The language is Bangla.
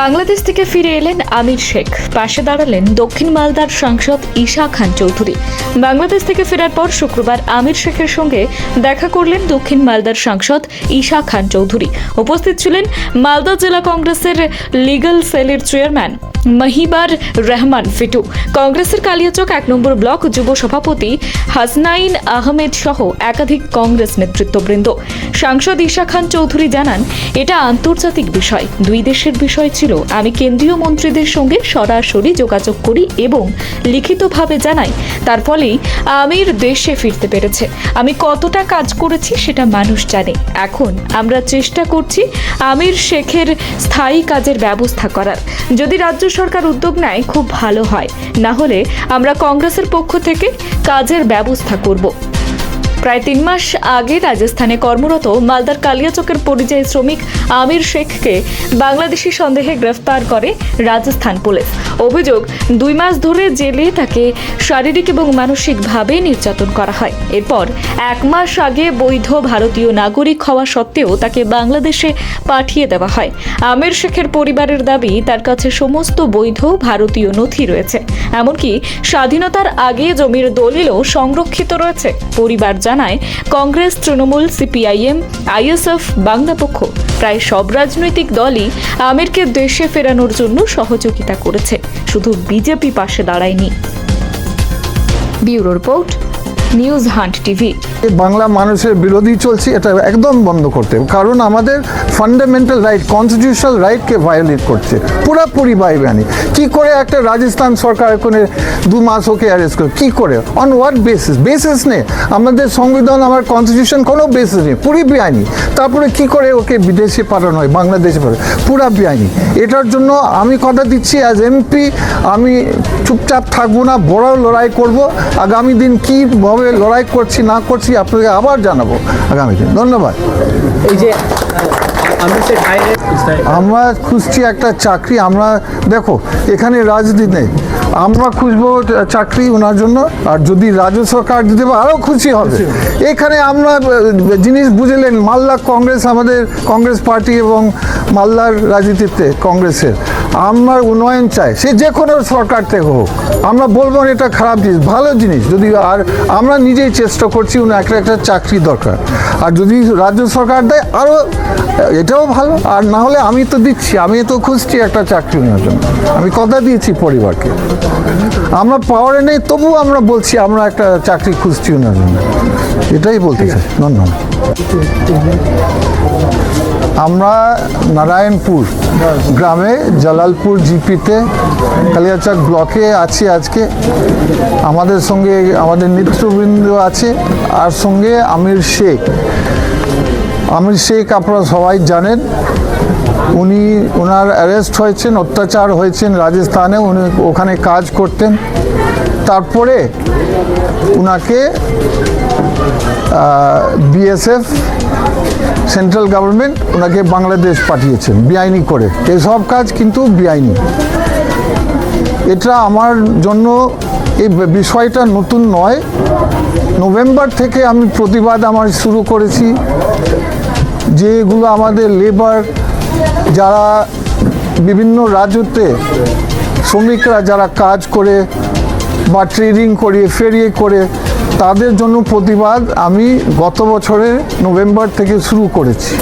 বাংলাদেশ থেকে ফিরে এলেন আমির শেখ। পাশে দাঁড়ালেন দক্ষিণ মালদার সাংসদ ঈশা খান চৌধুরী। বাংলাদেশ থেকে ফেরার পর শুক্রবার আমির শেখের সঙ্গে দেখা করলেন দক্ষিণ মালদার সাংসদ ঈশা খান চৌধুরী। উপস্থিত ছিলেন মালদা জেলা কংগ্রেসের লিগ্যাল সেলের চেয়ারম্যান মহিবার রহমান ফিটু। কংগ্রেসের কালিয়াচক এক নম্বর ব্লক যুব সভাপতি হাসনাইন আহমেদ সহ একাধিক কংগ্রেস নেতৃত্ববৃন্দ। সাংসদ ঈশা খান চৌধুরী জানান, এটা আন্তর্জাতিক বিষয়, দুই দেশের বিষয় ছিল আমি কেন্দ্রীয় মন্ত্রীদের সঙ্গে সরাসরি যোগাযোগ করি এবং লিখিতভাবে জানাই। তার ফলেই আমির দেশে ফিরতে পেরেছে। আমি কতটা কাজ করেছি সেটা মানুষ জানে। এখন আমরা চেষ্টা করছি আমির শেখের স্থায়ী কাজের ব্যবস্থা করার। যদি রাজ্য সরকার উদ্যোগ নেয়, খুব ভালো হয়। না হলে আমরা কংগ্রেসের পক্ষ থেকে কাজের ব্যবস্থা করব। প্রায় তিন মাস আগে রাজস্থানে কর্মরত মালদার কালিয়াচকের পরিযায়ী শ্রমিক আমির শেখকে বাংলাদেশি সন্দেহে গ্রেফতার করে রাজস্থান পুলিশ। অভিযোগ, দুই মাস ধরে জেলে তাকে শারীরিক এবং মানসিকভাবে নির্যাতন করা হয়। এরপর এক মাস আগে বৈধ ভারতীয় নাগরিক হওয়া সত্ত্বেও তাকে বাংলাদেশে পাঠিয়ে দেওয়া হয়। আমির শেখের পরিবারের দাবি, তার কাছে সমস্ত বৈধ ভারতীয় নথি রয়েছে। এমনকি স্বাধীনতার আগে জমির দলিলও সংরক্ষিত রয়েছে। পরিবার জানায়, কংগ্রেস, তৃণমূল, সিপিআইএম, আইএসএফ, বাংলা পক্ষ, প্রায় সব রাজনৈতিক দলই আমিরকে দেশে ফেরানোর জন্য সহযোগিতা করেছে। শুধু বিজেপি পাশে দাঁড়ায়নি। Bureau report news hunt TV. Bangla মানুষের বিরোধী চলছে, এটা একদম বন্ধ করতে কারণ আমাদের ফান্ডামেন্টাল রাইট কনস্টিটিউশনাল রাইটকে ভায়োলেট করছে। পুরাপুরি বাইবানি কি করে একটা রাজস্থান সরকার এখানে দু মাস ওকে অ্যারেস্ট করে? কি করে? অন হোয়াট বেসিস বেসিস নেই। আমাদের সংবিধান, আমার কনস্টিটিউশন কোনো বেসিস নেই। পুরি বেআইনি। তারপরে কি করে ওকে বিদেশে পাঠানো হয়? বাংলাদেশে পাঠানো পুরা বেআইনি। এটার জন্য আমি কথা দিচ্ছি অ্যাজ এমপি আমি চুপচাপ থাকব না, বড় লড়াই করব। আগামী দিন কীভাবে লড়াই করছি না করছি আপনাকে আবার জানাব আগামী দিন। ধন্যবাদ। এই যে আমরা খুঁজছি একটা চাকরি আমরা দেখো এখানে রাজনীতি নেই। আমরা খুঁজবো চাকরি ওনার জন্য আর যদি রাজ্য সরকার দিতে পারে আরও খুশি হবে। এখানে আমরা জিনিস বুঝলেন মালদা কংগ্রেস আমাদের কংগ্রেস পার্টি এবং মালদার রাজনীতিতে কংগ্রেসের। আমরা উন্নয়ন চাই সে যে কোনো সরকার থেকে হোক। আমরা বলব না এটা খারাপ জিনিস, ভালো জিনিস। যদি আর আমরা নিজেই চেষ্টা করছি, উনি একটা একটা চাকরি দরকার। আর যদি রাজ্য সরকার দেয় আরও এটাও ভালো। আর না হলে আমি তো দিচ্ছি, আমি তো খুঁজছি একটা চাকরি নেওয়ার জন্য। আমি কথা দিয়েছি পরিবারকে। আমরা পাওয়ারে নেই, তবুও আমরা বলছি, আমরা একটা চাকরি খুঁজছি ওনার জন্য। এটাই বলতে চাই। ধন্যবাদ। আমরা নারায়ণপুর গ্রামে, জালালপুর জিপিতে, কালিয়াচক ব্লকে আছি আজকে। আমাদের সঙ্গে আমাদের নেতৃবৃন্দ আছে, আর সঙ্গে আমির শেখ। আমির শেখ আপনারা সবাই জানেন, উনি ওনার অ্যারেস্ট হয়েছেন, অত্যাচার হয়েছেন রাজস্থানে, উনি ওখানে কাজ করতেন। তারপরে ওনাকে বিএসএফ সেন্ট্রাল গভর্নমেন্ট ওনাকে বাংলাদেশ পাঠিয়েছেন, বেআইনি করে। এসব কাজ কিন্তু বেআইনি। এটা আমার জন্য এই বিষয়টা নতুন নয়। নভেম্বর থেকে আমি প্রতিবাদ আমার শুরু করেছি যে এগুলো আমাদের লেবার যারা বিভিন্ন রাজ্যতে শ্রমিকরা যারা কাজ করে বা ট্রেডিং করিয়ে ফেরিয়ে করে, তাদের জন্য প্রতিবাদ আমি গত বছরে নভেম্বর থেকে শুরু করেছি।